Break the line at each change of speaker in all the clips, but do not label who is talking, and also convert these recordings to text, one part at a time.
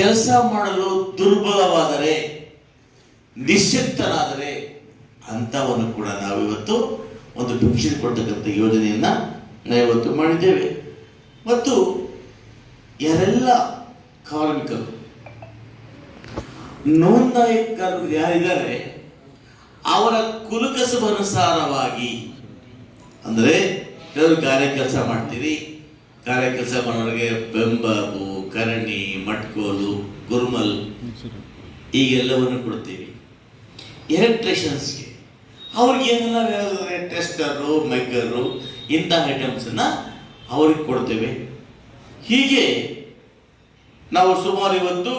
ಕೆಲಸ ಮಾಡಲು ದುರ್ಬಲವಾದರೆ ನಿಶ್ಚಿತ್ತನಾದರೆ ಅಂಥವನ್ನು ಕೂಡ ನಾವಿವತ್ತು ಒಂದು ಭಿಕ್ಷೆ ಕೊಡ್ತಕ್ಕಂಥ ಯೋಜನೆಯನ್ನ ನಾವು ಇವತ್ತು ಮಾಡಿದ್ದೇವೆ. ಮತ್ತು ಯಾರೆಲ್ಲ ಕಾರ್ಮಿಕರು ನೋಂದಾಯಿತ ಕಾರ್ಮಿಕರು ಯಾರಿದ್ದಾರೆ, ಅವರ ಕುಲಕಸಬನುಸಾರವಾಗಿ ಅಂದರೆ ಕೆಲವರು ಕಾರ್ಯ ಕೆಲಸ ಮಾಡ್ತೀರಿ ಗಾರೆ ಕೆಲಸ ಮಾಡೋರಿಗೆ ಬೆಂಬಾಬು ಕರಣಿ, ಮಟ್ಕೋಲು, ಗುರ್ಮಲ್ ಈಗೆಲ್ಲವನ್ನು ಕೊಡ್ತೀವಿ. ಎಲೆಕ್ಟ್ರಿಷಿಯನ್ಸ್ಗೆ ಅವ್ರಿಗೆ ಏನೆಲ್ಲ ಹೇಳಿದ್ರೆ ಟೆಸ್ಟರು ಮೈಕರು ಇಂಥ ಐಟಮ್ಸನ್ನ ಅವ್ರಿಗೆ ಕೊಡ್ತೇವೆ. ಹೀಗೆ ನಾವು ಸುಮಾರು ಇವತ್ತು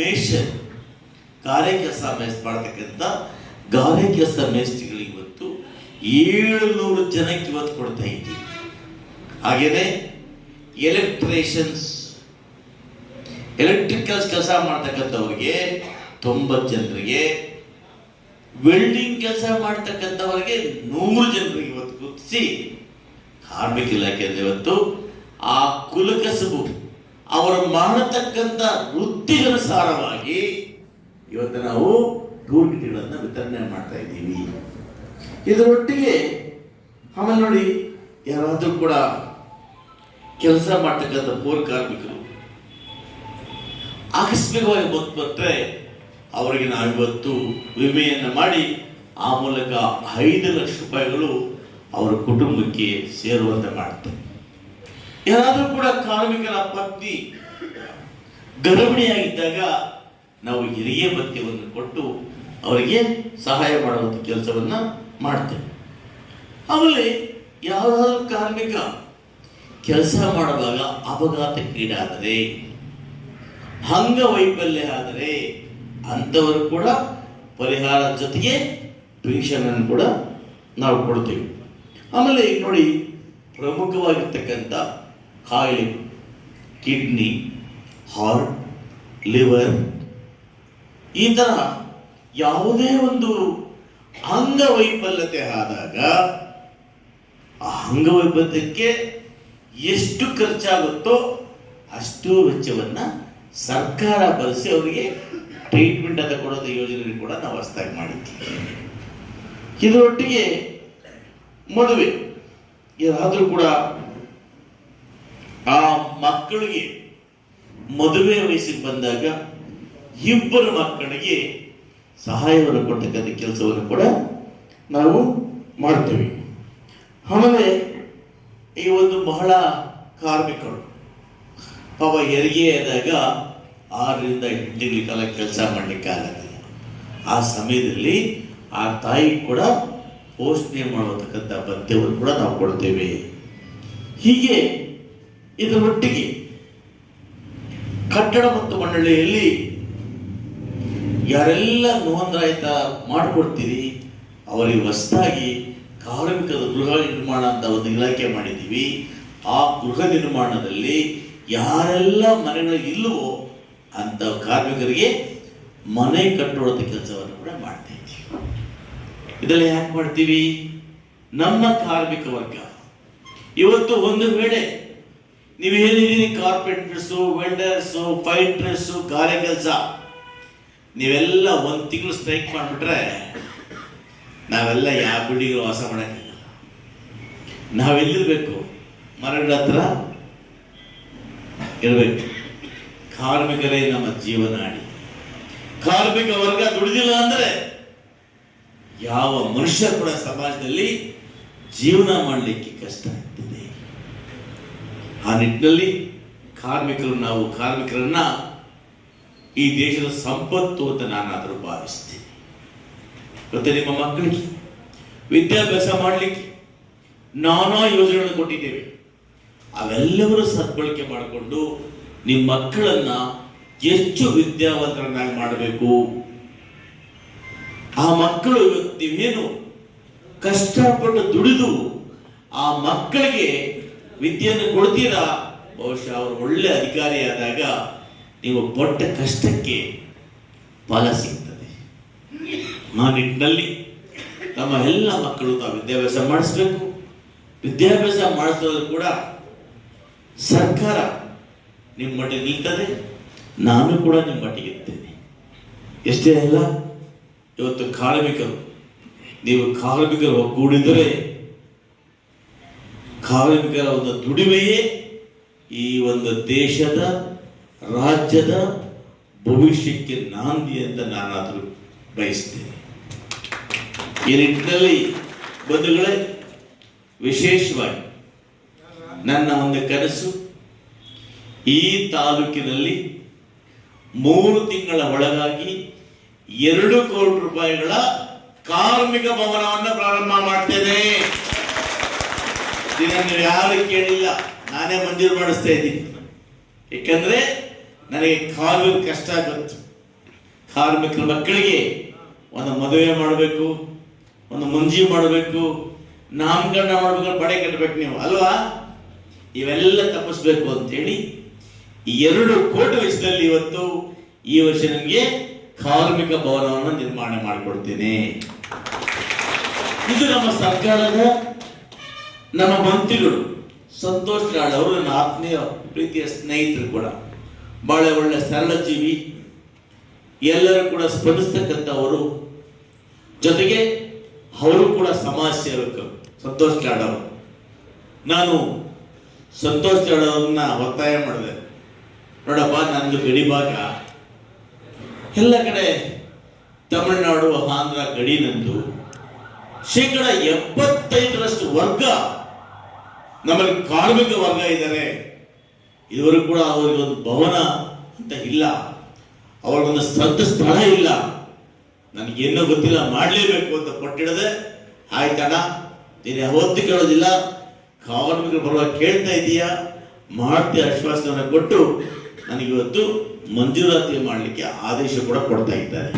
ಮೇಷನ್ ಗಾರೆ ಕೆಲಸ ಮೇಸ್ ಮಾಡ್ತಕ್ಕಂಥ ಗಾರೆ ಕೆಲಸ ಮೇಸ್ತ್ರಿಗಳಿಗೆ ಇವತ್ತು ಏಳುನೂರು ಜನಕ್ಕೆ ಇವತ್ತು ಕೊಡ್ತಾ ಇದ್ದೀವಿ. ಹಾಗೇನೆ ಎಲೆಕ್ಟ್ರಿಷಿಯನ್ಸ್ ಎಲೆಕ್ಟ್ರಿಕಲ್ಸ್ ಕೆಲಸ ಮಾಡ್ತಕ್ಕಂಥವ್ರಿಗೆ ತೊಂಬತ್ತು ಜನರಿಗೆ ವೆಲ್ಡಿಂಗ್ ಕೆಲಸ ಮಾಡ್ತಕ್ಕಂಥವರಿಗೆ ನೂರು ಜನರಿಗೆ ಇವತ್ತು ಗುರುತಿಸಿ, ಕಾರ್ಮಿಕ ಇಲಾಖೆಯಲ್ಲಿ ಇವತ್ತು ಆ ಕುಲಕಸಬು, ಅವರು ಮಾಡತಕ್ಕಂಥ ವೃತ್ತಿಗನುಸಾರವಾಗಿ ಇವತ್ತು ನಾವು ಟೂಲ್ ವಿತರಣೆ ಮಾಡ್ತಾ ಇದ್ದೀವಿ. ಇದರೊಟ್ಟಿಗೆ ಆಮೇಲೆ ನೋಡಿ, ಯಾರಾದರೂ ಕೂಡ ಕೆಲಸ ಮಾಡ್ತಕ್ಕಂಥ ಪೌರ ಕಾರ್ಮಿಕರು. ಆಕಸ್ಮಿಕವಾಗಿ ಬಂದ್ಬಿಟ್ರೆ ಅವರಿಗೆ ನಾವು ಇವತ್ತು ವಿಮೆಯನ್ನು ಮಾಡಿ, ಆ ಮೂಲಕ ಐದು ಲಕ್ಷ ರೂಪಾಯಿಗಳು ಅವರ ಕುಟುಂಬಕ್ಕೆ ಸೇರುವಂತೆ ಮಾಡ್ತೇವೆ ಏನಾದರೂ ಕೂಡ ಕಾರ್ಮಿಕರ ಪತ್ನಿ ಗರ್ಭಿಣಿಯಾಗಿದ್ದಾಗ ನಾವು ಹಿರಿಯ ಭತ್ಯವನ್ನು ಕೊಟ್ಟು ಅವರಿಗೆ ಸಹಾಯ ಮಾಡುವಂಥ ಕೆಲಸವನ್ನು ಮಾಡ್ತೇವೆ. ಆಮೇಲೆ ಯಾವುದಾದ್ರೂ ಕಾರ್ಮಿಕ ಕೆಲಸ ಮಾಡುವಾಗ ಅಪಘಾತಕ್ಕೀಡಾದರೆ ಅಂಗವೈಫಲ್ಯ ಆದರೆ ಅಂಥವರು ಕೂಡ ಪರಿಹಾರ ಜೊತೆಗೆ ಪೆನ್ಷನ್ ಅನ್ನು ಕೂಡ ನಾವು ಕೊಡ್ತೀವಿ. ಆಮೇಲೆ ನೋಡಿ, ಪ್ರಮುಖವಾಗಿರ್ತಕ್ಕಂಥ ಕಾಯಿಲೆ, ಕಿಡ್ನಿ, ಹಾರ್ಟ್, ಲಿವರ್, ಈ ಥರ ಯಾವುದೇ ಒಂದು ಅಂಗವೈಫಲ್ಯತೆ ಆದಾಗ ಆ ಅಂಗವೈಫಲ್ಯಕ್ಕೆ ಎಷ್ಟು ಖರ್ಚಾಗುತ್ತೋ ಅಷ್ಟು ವೆಚ್ಚವನ್ನು ಸರ್ಕಾರ ಬಳಸಿ ಅವರಿಗೆ ಟ್ರೀಟ್ಮೆಂಟ್ ಅಂತ ಕೊಡೋದು ಯೋಜನೆ ಕೂಡ ನಾವು ಹೊಸದಾಗಿ ಮಾಡಿದ್ದೀವಿ ಇದರೊಟ್ಟಿಗೆ ಮದುವೆ. ಯಾರಾದರೂ ಕೂಡ ಆ ಮಕ್ಕಳಿಗೆ ಮದುವೆ ವಯಸ್ಸಿಗೆ ಬಂದಾಗ ಇಬ್ಬರು ಮಕ್ಕಳಿಗೆ ಸಹಾಯವನ್ನು ಕೊಡ್ತಕ್ಕಂಥ ಕೆಲಸವನ್ನು ಕೂಡ ನಾವು ಮಾಡ್ತೇವೆ. ಆಮೇಲೆ ಈ ಒಂದು ಬಹಳ ಕಾರ್ಮಿಕರು. ಪಾಪ ಹೆರಿಗೆ ಆದಾಗ ಆರರಿಂದ ಎಂಟು ತಿಂಗಳ ಕಾಲ ಕೆಲಸ ಮಾಡಲಿಕ್ಕೆ ಆಗಲ್ಲ ಆ ಸಮಯದಲ್ಲಿ ಆ ತಾಯಿ ಕೂಡ ಪೋಷಣೆ ಮಾಡತಕ್ಕಂಥ ಭತ್ಯವನ್ನು ಕೂಡ ನಾವು ಕೊಡ್ತೇವೆ. ಹೀಗೆ ಇದರೊಟ್ಟಿಗೆ ಕಟ್ಟಡ ಮತ್ತು ಮಂಡಳಿಯಲ್ಲಿ ಯಾರೆಲ್ಲ ನೋಂದಾಯಿತ ಮಾಡಿಕೊಡ್ತೀರಿ ಅವರಿಗೆ ಹೊಸದಾಗಿ ಕಾರ್ಮಿಕರ ಗೃಹ ನಿರ್ಮಾಣ ಅಂತ ಒಂದು ಇಲಾಖೆ ಮಾಡಿದ್ದೀವಿ. ಆ ಗೃಹ ನಿರ್ಮಾಣದಲ್ಲಿ ಯಾರೆಲ್ಲ ಮನೆಗಳು ಇಲ್ಲವೋ ಅಂತ ಕಾರ್ಮಿಕರಿಗೆ ಮನೆ ಕಟ್ಟುವಂಥ ಕೆಲಸವನ್ನು ಕೂಡ ಮಾಡ್ತಾ ಇದ್ದೀವಿ. ಇದೆಲ್ಲ ಯಾಕೆ ಮಾಡ್ತೀವಿ? ನಮ್ಮ ಕಾರ್ಮಿಕ ವರ್ಗ. ಇವತ್ತು ಒಂದು ವೇಳೆ ನೀವು ಏನಿದ್ದೀರಿ ಕಾರ್ಪೆಂಟರ್ಸು ವೆಲ್ಡರ್ಸು ಫೈಟ್ರಸ್ಸು ಗಾರೆ ಕೆಲಸ. ನೀವೆಲ್ಲ ಒಂದು ತಿಂಗಳು ಸ್ಟ್ರೈಕ್ ಮಾಡಿಬಿಟ್ರೆ ನಾವೆಲ್ಲ ಯಾವ ಬಿಲ್ಡಿಂಗ್ ವಾಸ ಮಾಡೋಕ್ಕಿಲ್ಲ. ನಾವೆಲ್ಲಿರಬೇಕು? ಮರಗಳ ಹತ್ರ ಇರಬೇಕು. ಕಾರ್ಮಿಕರೇ ನಮ್ಮ ಜೀವನಾಡಿ. ಕಾರ್ಮಿಕ ವರ್ಗ ದುಡಿದಿಲ್ಲ ಅಂದರೆ ಯಾವ ಮನುಷ್ಯ ಕೂಡ ಸಮಾಜದಲ್ಲಿ ಜೀವನ ಮಾಡಲಿಕ್ಕೆ ಕಷ್ಟ ಆಗ್ತದೆ. ಆ ನಿಟ್ಟಿನಲ್ಲಿ ಕಾರ್ಮಿಕರು ನಾವು ಕಾರ್ಮಿಕರನ್ನ ಈ ದೇಶದ ಸಂಪತ್ತು ಅಂತ ನಾನಾದರೂ ಭಾವಿಸ್ತೇನೆ ಮತ್ತೆ ನಿಮ್ಮ ಮಕ್ಕಳಿಗೆ ವಿದ್ಯಾಭ್ಯಾಸ ಮಾಡಲಿಕ್ಕೆ ನಾನಾ ಯೋಜನೆಗಳನ್ನು ಕೊಟ್ಟಿದ್ದೇವೆ. ಅವೆಲ್ಲವರು ಸದ್ಬಳಕೆ ಮಾಡಿಕೊಂಡು ನಿಮ್ಮ ಮಕ್ಕಳನ್ನ ಹೆಚ್ಚು ವಿದ್ಯಾವಂತರನ್ನಾಗಿ ಮಾಡಬೇಕು? ಆ ಮಕ್ಕಳು ನೀವೇನು ಕಷ್ಟಪಟ್ಟು ದುಡಿದು ಆ ಮಕ್ಕಳಿಗೆ ವಿದ್ಯೆಯನ್ನು ಕೊಡ್ತೀರಾ? ಬಹುಶಃ ಅವರು ಒಳ್ಳೆ ಅಧಿಕಾರಿಯಾದಾಗ ನೀವು ಪಟ್ಟ ಕಷ್ಟಕ್ಕೆ ಫಲ ಸಿಗ್ತದೆ ಆ ನಿಟ್ಟಿನಲ್ಲಿ ನಮ್ಮ ಎಲ್ಲ ಮಕ್ಕಳು ತಾವು ವಿದ್ಯಾಭ್ಯಾಸ ಮಾಡಿಸ್ಬೇಕು. ವಿದ್ಯಾಭ್ಯಾಸ ಮಾಡಿಸೋದು ಕೂಡ ಸರ್ಕಾರ ನಿಮ್ಮ ಮಟ್ಟಿಗೆ ನಿಲ್ತದೆ. ನಾನು ಕೂಡ ನಿಮ್ಮ ಮಟ್ಟಿಗೆ ಇರ್ತೇನೆ ಎಷ್ಟೇ ಅಲ್ಲ, ಇವತ್ತು ಕಾರ್ಮಿಕರು, ನೀವು ಕಾರ್ಮಿಕರು ಒಗ್ಗೂಡಿದರೆ ಕಾರ್ಮಿಕರ ಒಂದು ದುಡಿಮೆಯೇ ಈ ಒಂದು ದೇಶದ, ರಾಜ್ಯದ ಭವಿಷ್ಯಕ್ಕೆ ನಾಂದಿ ಅಂತ ನಾನಾದರೂ ಬಯಸ್ತೇನೆ. ಈ ನಿಟ್ಟಿನಲ್ಲಿ ಬಂಧುಗಳೇ, ವಿಶೇಷವಾಗಿ ನನ್ನ ಒಂದು ಕನಸು, ಈ ತಾಲೂಕಿನಲ್ಲಿ ಮೂರು ತಿಂಗಳ ಒಳಗಾಗಿ ಎರಡು ಕೋಟಿ ರೂಪಾಯಿಗಳ ಕಾರ್ಮಿಕ ಭವನವನ್ನು ಪ್ರಾರಂಭ ಮಾಡ್ತೇನೆ. ದಿನ ನೀವು ಯಾರು ಕೇಳಿಲ್ಲ, ನಾನೇ ಮಂಜೂರು ಮಾಡಿಸ್ತಾ ಇದ್ದೀನಿ. ಏಕೆಂದ್ರೆ ನನಗೆ ಕಾರ್ಮಿಕ ಕಷ್ಟ ಗೊತ್ತು. ಕಾರ್ಮಿಕರ ಮಕ್ಕಳಿಗೆ ಒಂದು ಮದುವೆ ಮಾಡಬೇಕು ಒಂದು ಮುಂಜಿ ಮಾಡಬೇಕು, ನಾಮಕರಣ ಮಾಡಬೇಕು ಬಡೆ ಕಟ್ಟಬೇಕು ನೀವು, ಅಲ್ವಾ? ಇವೆಲ್ಲ ತಪ್ಪಿಸ್ಬೇಕು ಅಂತೇಳಿ ಎರಡು ಕೋಟಿ ವಯಸ್ಸಿನಲ್ಲಿ ಇವತ್ತು ಈ ವರ್ಷ ನಮಗೆ ಕಾರ್ಮಿಕ ಭವನವನ್ನು ನಿರ್ಮಾಣ ಮಾಡಿಕೊಡ್ತೇನೆ. ಇದು ನಮ್ಮ ಸರ್ಕಾರದ ನಮ್ಮ ಮಂತ್ರಿಗಳು ಸಂತೋಷ್ ಲಾಡ್ ಅವರು ನನ್ನ ಆತ್ಮೀಯ ಪ್ರೀತಿಯ ಸ್ನೇಹಿತರು ಕೂಡ. ಬಹಳ ಒಳ್ಳೆ ಸರಳ ಜೀವಿ. ಎಲ್ಲರೂ ಕೂಡ ಸ್ಪಂದಿಸ್ತಕ್ಕಂಥವರು ಅವರು ಕೂಡ ಸಮಾಜ ಸೇವಕರು ಸಂತೋಷ್ ಜಾಡವ್ ನಾನು ಸಂತೋಷ್ ಜಾಡವ್ರನ್ನ ಒತ್ತಾಯ ಮಾಡಿದೆ. ನೋಡಪ್ಪ ನಂದು ಗಡಿ ಭಾಗ. ಎಲ್ಲ ಕಡೆ ತಮಿಳುನಾಡು, ಆಂಧ್ರ ಗಡಿ ನಂದು. ಶೇಕಡ ಎಪ್ಪತ್ತೈದರಷ್ಟು ವರ್ಗ ನಮ್ಮಲ್ಲಿ ಕಾರ್ಮಿಕ ವರ್ಗ ಇದ್ದಾರೆ. ಇವರು ಕೂಡ ಅವರಿಗೆ ಒಂದು ಭವನ ಅಂತ ಇಲ್ಲ. ಅವ್ರಿಗೊಂದು ಸ್ವಂತ ಸ್ಥಳ ಇಲ್ಲ. ನನಗೇನೋ ಗೊತ್ತಿಲ್ಲ, ಮಾಡಲೇಬೇಕು ಅಂತ ಕೊಟ್ಟಿಡದೆ ಆಯ್ತಣ್ಣ, ನೀನು ಯಾವತ್ತು ಕೇಳೋದಿಲ್ಲ. ಕಾರ್ಮಿಕರು ಬರುವಾಗ ಕೇಳ್ತಾ ಇದೀಯಾ. ಮಾಡ್ತೀಯ ಆಶ್ವಾಸನ ಕೊಟ್ಟು ನನಗಿವತ್ತು ಮಂಜೂರಾತಿ ಮಾಡಲಿಕ್ಕೆ ಆದೇಶ ಕೂಡ ಕೊಡ್ತಾ ಇದ್ದಾರೆ.